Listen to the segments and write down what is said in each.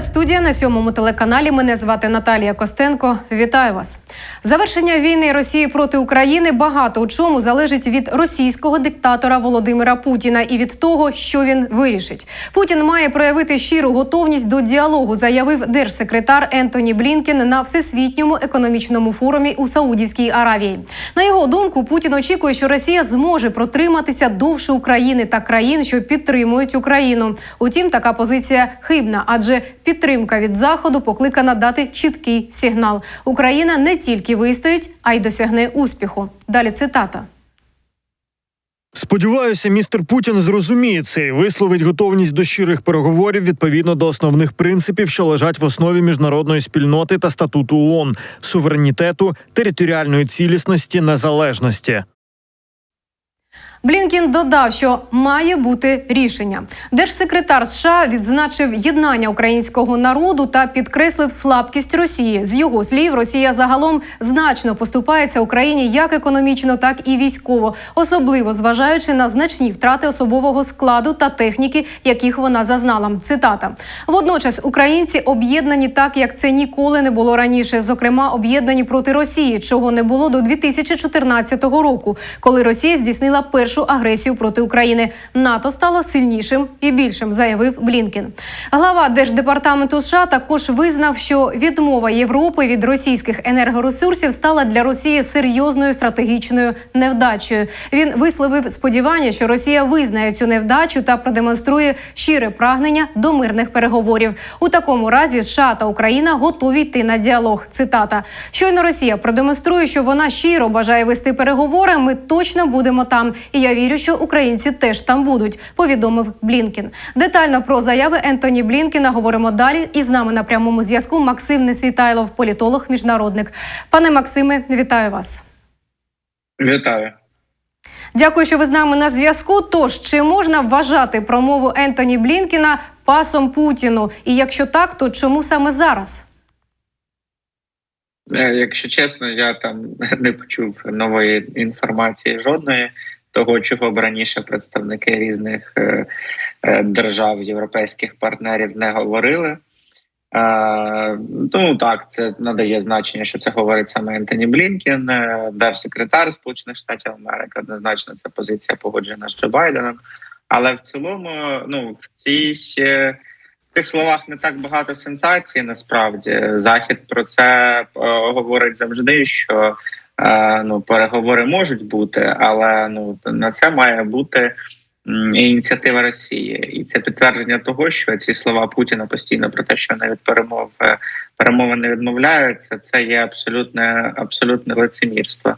Студія на сьомому телеканалі. Мене звати Наталія Костенко. Вітаю вас. Завершення війни Росії проти України багато у чому залежить від російського диктатора Володимира Путіна і від того, що він вирішить. Путін має проявити щиру готовність до діалогу, заявив держсекретар Ентоні Блінкен на всесвітньому економічному форумі у Саудівській Аравії. На його думку, Путін очікує, що Росія зможе протриматися довше України та країн, що підтримують Україну. Утім, така позиція хибна, адже підтримка від заходу покликана дати чіткий сигнал. Україна не тільки вистоїть, а й досягне успіху. Далі цитата. Сподіваюся, містер Путін зрозуміє це і висловить готовність до щирих переговорів відповідно до основних принципів, що лежать в основі міжнародної спільноти та статуту ООН – суверенітету, територіальної цілісності, незалежності. Блінкін додав, що має бути рішення. Держсекретар США відзначив єднання українського народу та підкреслив слабкість Росії. З його слів, Росія загалом значно поступається Україні як економічно, так і військово, особливо зважаючи на значні втрати особового складу та техніки, яких вона зазнала. Цитата водночас українці об'єднані так, як це ніколи не було раніше. Зокрема, об'єднані проти Росії, чого не було до 2014 року, коли Росія здійснила першу агресію проти України. НАТО стало сильнішим і більшим, заявив Блінкен. Глава держдепартаменту США також визнав, що відмова Європи від російських енергоресурсів стала для Росії серйозною стратегічною невдачею. Він висловив сподівання, що Росія визнає цю невдачу та продемонструє щире прагнення до мирних переговорів. У такому разі США та Україна готові йти на діалог. Цитата: щойно Росія продемонструє, що вона щиро бажає вести переговори. Ми точно будемо там. І я вірю, що українці теж там будуть. Повідомив Блінкін. Детально про заяви Ентоні Блінкіна говоримо далі. І з нами на прямому зв'язку Максим Несвітайлов, політолог, міжнародник. Пане Максиме, вітаю вас. Вітаю. Дякую, що ви з нами на зв'язку. Тож чи можна вважати промову Ентоні Блінкіна пасом Путіну? І якщо так, то чому саме зараз? Е, Якщо чесно, я там не почув нової інформації жодної того, чого б раніше представники різних е, е, держав європейських партнерів не говорили. Ну так, це надає значення, що це говорить саме Ентоні Блінкен, держсекретар Сполучених Штатів Америки. Однозначно, ця позиція погоджена з Джо Байденом. Але в цілому, ну в цій в тих словах не так багато сенсацій. Насправді захід про це говорить завжди, що ну переговори можуть бути, але ну на це має бути ініціатива Росії, і це підтвердження того, що ці слова Путіна постійно про те, що від перемов е, перемови не відмовляються. Це є абсолютне абсолютне лицемірство,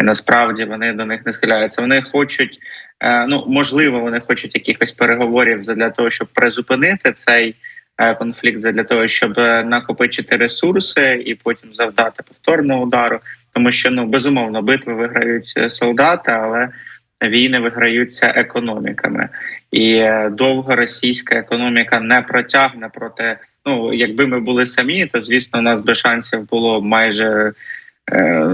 і насправді вони до них не схиляються. Вони хочуть. Е, Ну, можливо, вони хочуть якихось переговорів для того, щоб призупинити цей е, конфлікт, для того, щоб накопичити ресурси і потім завдати повторного удару. Тому що ну безумовно битви виграють е, солдати, але війни виграються економіками, і е, довго російська економіка не протягне проти. Ну, якби ми були самі, то звісно, у нас би шансів було майже е,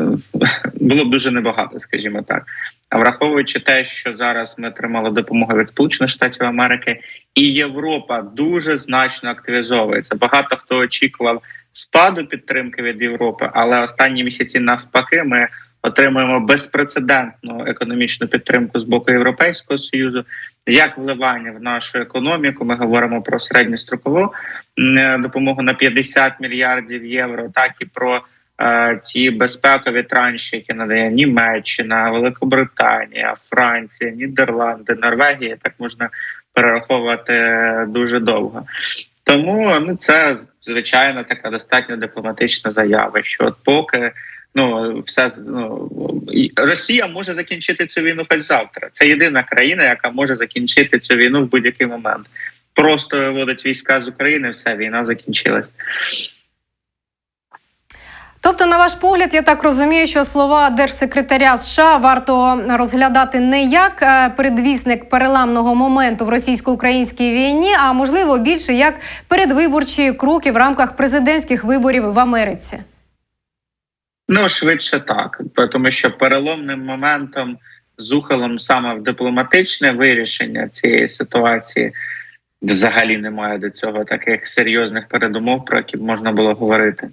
було б дуже небагато, скажімо так. А враховуючи те, що зараз ми отримали допомогу від Сполучених Штатів Америки, і Європа дуже значно активізовується. Багато хто очікував спаду підтримки від Європи, але останні місяці навпаки ми отримуємо безпрецедентну економічну підтримку з боку Європейського союзу, як вливання в нашу економіку. Ми говоримо про середньострокову допомогу на 50 мільярдів євро, так і про е, ті безпекові транші, які надає Німеччина, Великобританія, Франція, Нідерланди, Норвегія. Так можна перераховувати дуже довго. Тому ну це звичайно така достатньо дипломатична заява. Що поки ну все ну, Росія може закінчити цю війну хоч завтра. Це єдина країна, яка може закінчити цю війну в будь-який момент. Просто виводить війська з України, все війна закінчилась. Тобто, на ваш погляд, я так розумію, що слова держсекретаря США варто розглядати не як е, передвісник переламного моменту в російсько-українській війні, а можливо більше як передвиборчі кроки в рамках президентських виборів в Америці. Ну швидше так, тому що переломним моментом зухалом саме в дипломатичне вирішення цієї ситуації взагалі немає до цього таких серйозних передумов, про які б можна було говорити.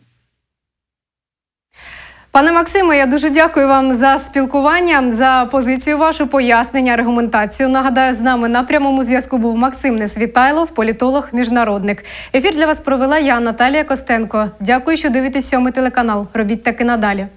Пане Максиме, я дуже дякую вам за спілкування, за позицію вашу пояснення, аргументацію. Нагадаю, з нами на прямому зв'язку був Максим Несвітайлов, політолог, міжнародник. Ефір для вас провела я, Наталія Костенко. Дякую, що дивитесь сьомий телеканал. Робіть таки надалі.